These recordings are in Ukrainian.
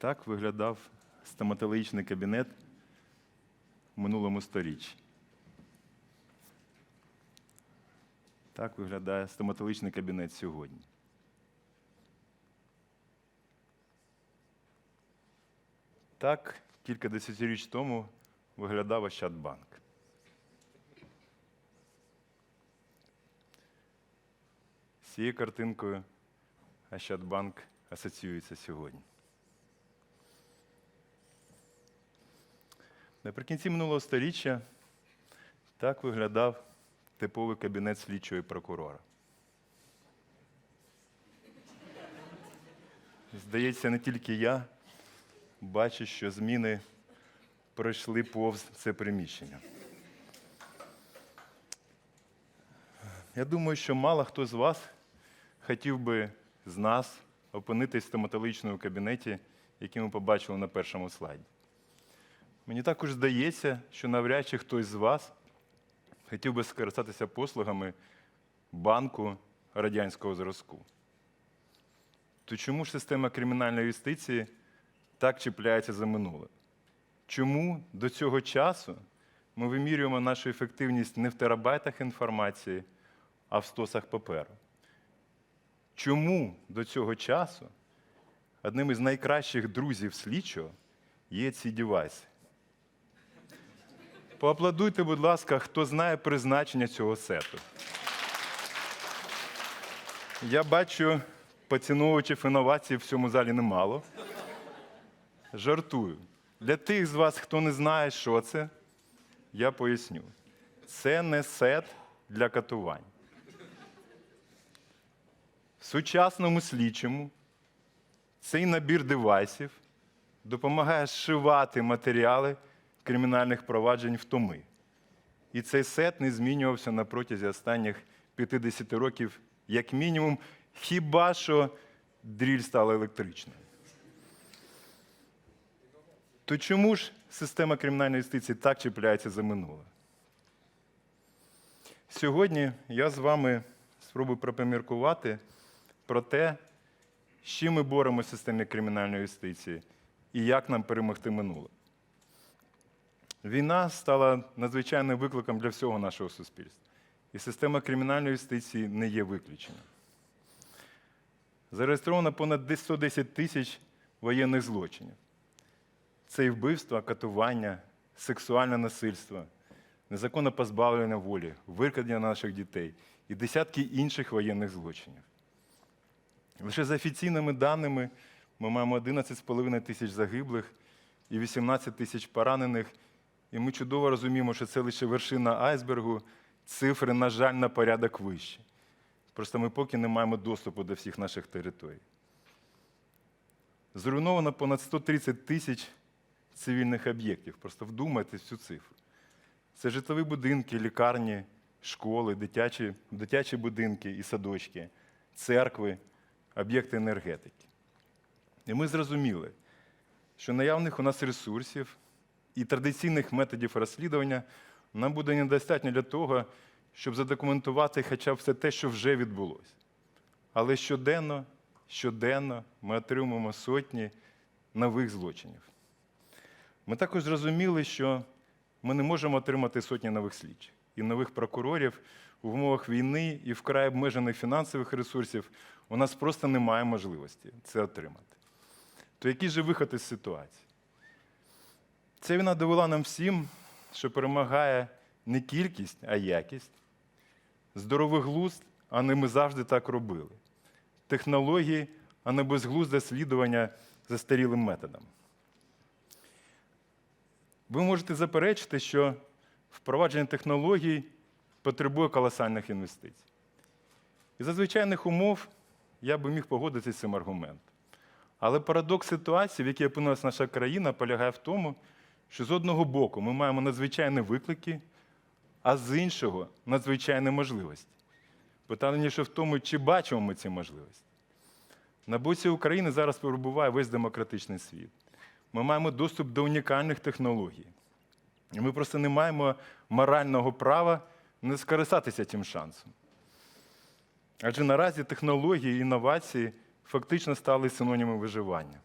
Так виглядав стоматологічний кабінет в минулому сторіччі. Так виглядає стоматологічний кабінет сьогодні. Так кілька десятиріч тому виглядав Ощадбанк. З цією картинкою Ощадбанк асоціюється сьогодні. Наприкінці минулого століття так виглядав типовий кабінет слідчого і прокурора. Здається, не тільки я бачу, що зміни пройшли повз це приміщення. Я думаю, що мало хто з вас хотів би з нас опинитись в стоматологічному кабінеті, який ми побачили на першому слайді. Мені також здається, що навряд чи хтось з вас хотів би скористатися послугами банку радянського зразку. То чому ж система кримінальної юстиції так чіпляється за минуле? Чому до цього часу ми вимірюємо нашу ефективність не в терабайтах інформації, а в стосах паперу? Чому до цього часу одним із найкращих друзів слідчого є ці девайси? Поаплодуйте, будь ласка, хто знає призначення цього сету. Я бачу, поціновувачів інновацій в цьому залі немало. Жартую. Для тих з вас, хто не знає, що це, я поясню. Це не сет для катувань. В сучасному слідчому цей набір девайсів допомагає зшивати матеріали кримінальних проваджень в томи. І цей сет не змінювався на протязі останніх 50 років, як мінімум, хіба що дріль стала електричною. То чому ж система кримінальної юстиції так чіпляється за минуле? Сьогодні я з вами спробую пропоміркувати про те, з чим ми боремося в системі кримінальної юстиції і як нам перемогти минуле. Війна стала надзвичайним викликом для всього нашого суспільства. І система кримінальної юстиції не є виключенням. Зареєстровано понад 110 тисяч воєнних злочинів. Це і вбивства, катування, сексуальне насильство, незаконне позбавлення волі, викрадення наших дітей і десятки інших воєнних злочинів. Лише за офіційними даними ми маємо 11,5 тисяч загиблих і 18 тисяч поранених. І ми чудово розуміємо, що це лише вершина айсбергу, цифри, на жаль, на порядок вищі. Просто ми поки не маємо доступу до всіх наших територій. Зруйновано понад 130 тисяч цивільних об'єктів. Просто вдумайтесь цю цифру. Це житлові будинки, лікарні, школи, дитячі, дитячі будинки і садочки, церкви, об'єкти енергетики. І ми зрозуміли, що наявних у нас ресурсів і традиційних методів розслідування нам буде недостатньо для того, щоб задокументувати хоча б все те, що вже відбулося. Але щоденно, щоденно ми отримуємо сотні нових злочинів. Ми також зрозуміли, що ми не можемо отримати сотні нових слідчих і нових прокурорів в умовах війни і вкрай обмежених фінансових ресурсів. У нас просто немає можливості це отримати. То який же виход із ситуації? Ця війна довела нам всім, що перемагає не кількість, а якість. Здоровий глузд, а не ми завжди так робили. Технології, а не безглузде слідування застарілим методом. Ви можете заперечити, що впровадження технологій потребує колосальних інвестицій. І за звичайних умов я би міг погодитися з цим аргументом. Але парадокс ситуації, в якій опинилася наша країна, полягає в тому, що з одного боку ми маємо надзвичайні виклики, а з іншого надзвичайні можливості. Питання лише в тому, чи бачимо ми ці можливості. На боці України зараз перебуває весь демократичний світ. Ми маємо доступ до унікальних технологій. І ми просто не маємо морального права не скористатися цим шансом. Адже наразі технології і інновації фактично стали синонімом виживання.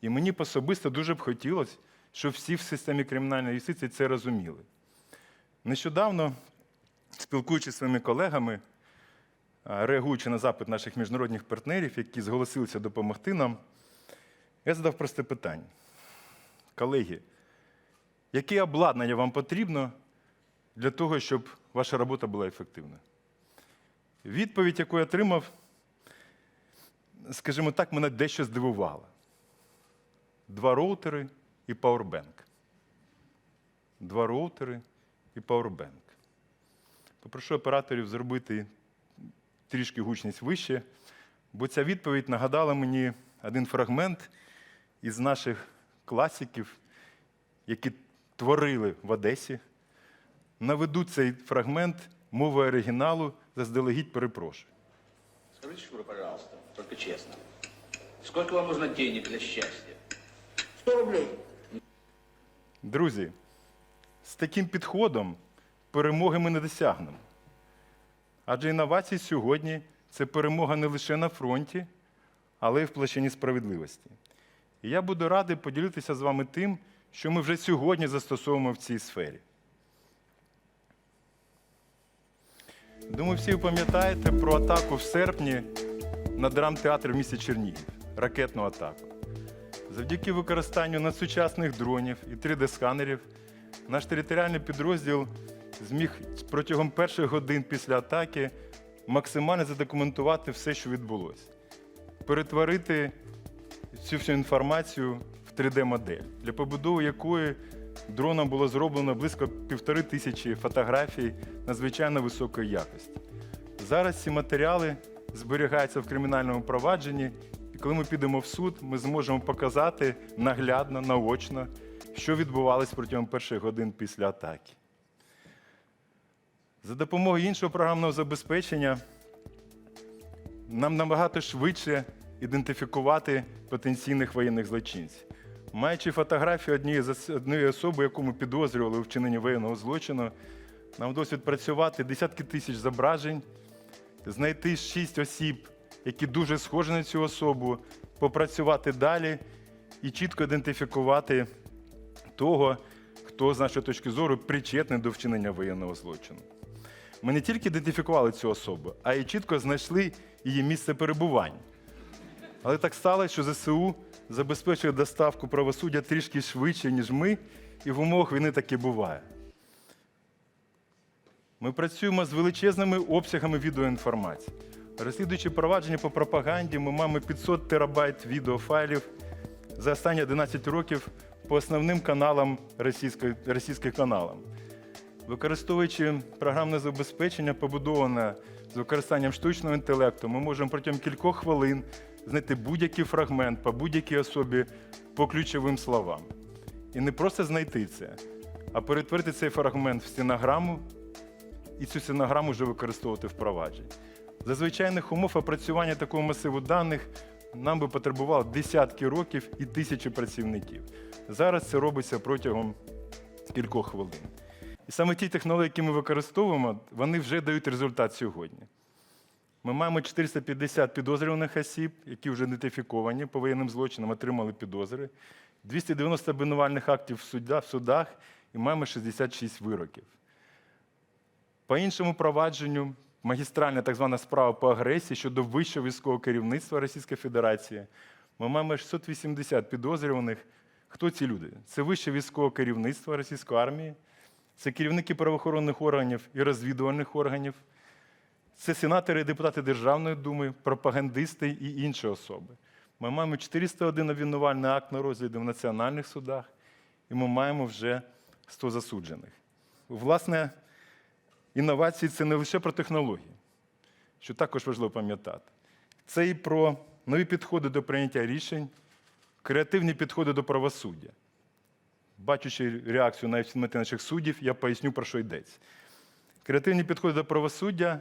І мені особисто дуже б хотілося, щоб всі в системі кримінальної юстиції це розуміли. Нещодавно, спілкуючись зі своїми колегами, реагуючи на запит наших міжнародних партнерів, які зголосилися допомогти нам, я задав просте питання. Колеги, яке обладнання вам потрібно для того, щоб ваша робота була ефективною? Відповідь, яку я отримав, скажімо так, мене дещо здивувала. Два роутери і пауербенк. Два роутери і пауербенк. Попрошу операторів зробити трішки гучність вище, бо ця відповідь нагадала мені один фрагмент із наших класиків, які творили в Одесі. Наведу цей фрагмент мовою оригіналу, заздалегідь перепрошую. Скажите, Шура, пожалуйста, только честно. Сколько вам нужно денег для счастья? 100 рублей. Друзі, з таким підходом перемоги ми не досягнемо. Адже інновації сьогодні це перемога не лише на фронті, але й в площині справедливості. І я буду радий поділитися з вами тим, що ми вже сьогодні застосовуємо в цій сфері. Думаю, всі пам'ятаєте про атаку в серпні на драмтеатр в місті Чернігів, ракетну атаку. Завдяки використанню надсучасних дронів і 3D-сканерів наш територіальний підрозділ зміг протягом перших годин після атаки максимально задокументувати все, що відбулося, перетворити цю всю інформацію в 3D-модель, для побудови якої дроном було зроблено близько півтори тисячі фотографій надзвичайно високої якості. Зараз ці матеріали зберігаються в кримінальному провадженні, коли ми підемо в суд, ми зможемо показати наглядно, наочно, що відбувалось протягом перших годин після атаки. За допомогою іншого програмного забезпечення нам набагато швидше ідентифікувати потенційних воєнних злочинців. Маючи фотографію однієї однієї особи, яку ми підозрювали у вчиненні воєнного злочину, нам вдалося відпрацювати десятки тисяч зображень, знайти шість осіб, які дуже схожі на цю особу, попрацювати далі і чітко ідентифікувати того, хто, з нашої точки зору, причетний до вчинення воєнного злочину. Ми не тільки ідентифікували цю особу, а й чітко знайшли її місце перебування. Але так сталося, що ЗСУ забезпечує доставку правосуддя трішки швидше, ніж ми, і в умовах війни таке буває. Ми працюємо з величезними обсягами відеоінформації. Розслідуючи провадження по пропаганді, ми маємо 500 терабайт відеофайлів за останні 11 років по основним каналам російської, російських каналам. Використовуючи програмне забезпечення, побудоване з використанням штучного інтелекту, ми можемо протягом кількох хвилин знайти будь-який фрагмент по будь-якій особі по ключовим словам. І не просто знайти це, а перетворити цей фрагмент в стенограму і цю стенограму вже використовувати в провадженні. За звичайних умов опрацювання такого масиву даних нам би потребувало десятки років і тисячі працівників. Зараз це робиться протягом кількох хвилин. І саме ті технології, які ми використовуємо, вони вже дають результат сьогодні. Ми маємо 450 підозрюваних осіб, які вже ідентифіковані по воєнним злочинам, отримали підозри, 290 обвинувальних актів в судах, і маємо 66 вироків. По іншому провадженню, магістральна так звана справа по агресії щодо вищого військового керівництва Російської Федерації, ми маємо 680 підозрюваних. Хто ці люди? Це вище військове керівництво Російської армії, це керівники правоохоронних органів і розвідувальних органів, це сенатори і депутати Державної думи, пропагандисти і інші особи. Ми маємо 401 обвинувальний акт на розгляді в національних судах, і ми маємо вже 100 засуджених. Власне, інновації це не лише про технології, що також важливо пам'ятати. Це і про нові підходи до прийняття рішень, креативні підходи до правосуддя. Бачучи реакцію навіть на наших суддів, я поясню, про що йдеться. Креативні підходи до правосуддя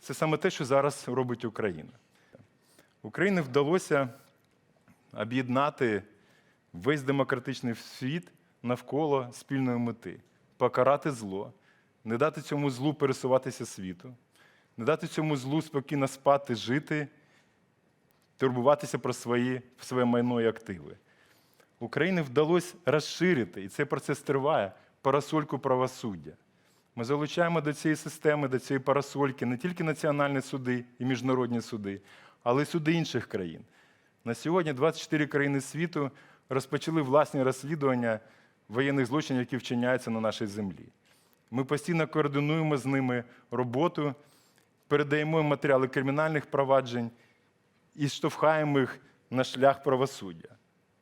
це саме те, що зараз робить Україна. Україні вдалося об'єднати весь демократичний світ навколо спільної мети покарати зло, не дати цьому злу пересуватися світу, не дати цьому злу спокійно спати, жити, турбуватися про свої, своє майно і активи. Україні вдалося розширити, і цей процес триває, парасольку правосуддя. Ми залучаємо до цієї системи, до цієї парасольки не тільки національні суди і міжнародні суди, але й суди інших країн. На сьогодні 24 країни світу розпочали власні розслідування воєнних злочинів, які вчиняються на нашій землі. Ми постійно координуємо з ними роботу, передаємо матеріали кримінальних проваджень і штовхаємо їх на шлях правосуддя,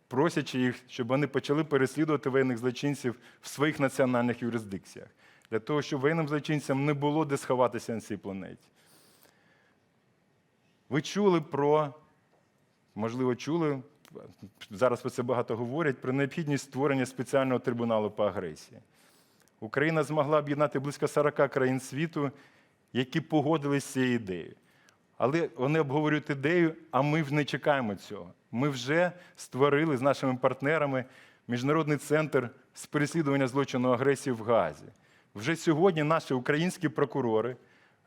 просячи їх, щоб вони почали переслідувати воєнних злочинців в своїх національних юрисдикціях, для того, щоб воєнним злочинцям не було де сховатися на цій планеті. Ви чули про, можливо, чули, зараз про це багато говорять, про необхідність створення спеціального трибуналу по агресії. Україна змогла об'єднати близько 40 країн світу, які погодились з цією ідеєю. Але вони обговорюють ідею, а ми не чекаємо цього. Ми вже створили з нашими партнерами міжнародний центр з переслідування злочину агресії в Газі. Вже сьогодні наші українські прокурори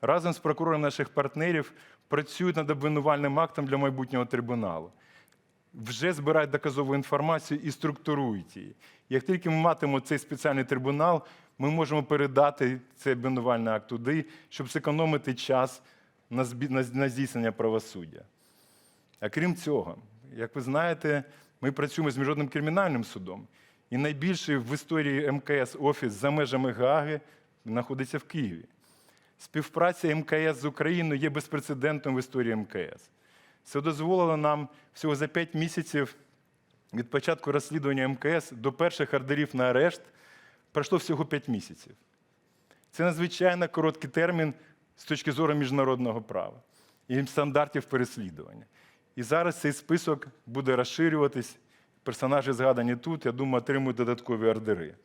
разом з прокурорами наших партнерів працюють над обвинувальним актом для майбутнього трибуналу. Вже збирають доказову інформацію і структурують її. Як тільки ми матимемо цей спеціальний трибунал, ми можемо передати цей обвинувальний акт туди, щоб зекономити час на здійснення правосуддя. А крім цього, як ви знаєте, ми працюємо з Міжнародним кримінальним судом, і найбільший в історії МКС офіс за межами Гааги знаходиться в Києві. Співпраця МКС з Україною є безпрецедентною в історії МКС. Це дозволило нам всього за 5 місяців від початку розслідування МКС до перших ордерів на арешт пройшло всього 5 місяців. Це надзвичайно короткий термін з точки зору міжнародного права і стандартів переслідування. І зараз цей список буде розширюватись. Персонажі згадані тут, я думаю, отримують додаткові ордери.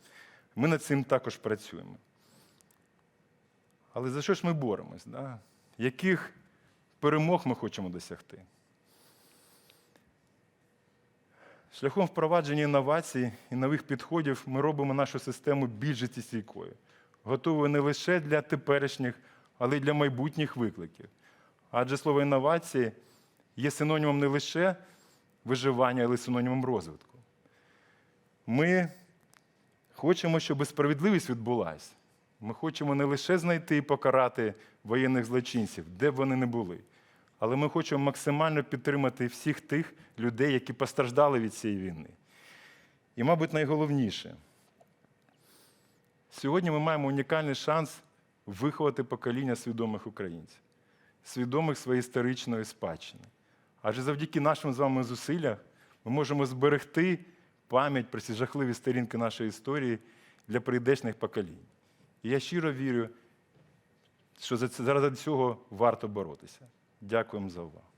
Ми над цим також працюємо. Але за що ж ми боремось? Да? Яких перемог ми хочемо досягти? Шляхом впровадження інновацій і нових підходів ми робимо нашу систему більш життєстійкою, готовою не лише для теперішніх, але й для майбутніх викликів. Адже слово інновації є синонімом не лише виживання, але й синонімом розвитку. Ми хочемо, щоб справедливість відбулася. Ми хочемо не лише знайти і покарати воєнних злочинців, де б вони не були, але ми хочемо максимально підтримати всіх тих людей, які постраждали від цієї війни. І, мабуть, найголовніше, сьогодні ми маємо унікальний шанс виховати покоління свідомих українців, свідомих своєї історичної спадщини. Адже завдяки нашим з вами зусиллям ми можемо зберегти пам'ять про ці жахливі сторінки нашої історії для прийдешних поколінь. І я щиро вірю, що заради цього варто боротися. Дякуємо за увагу.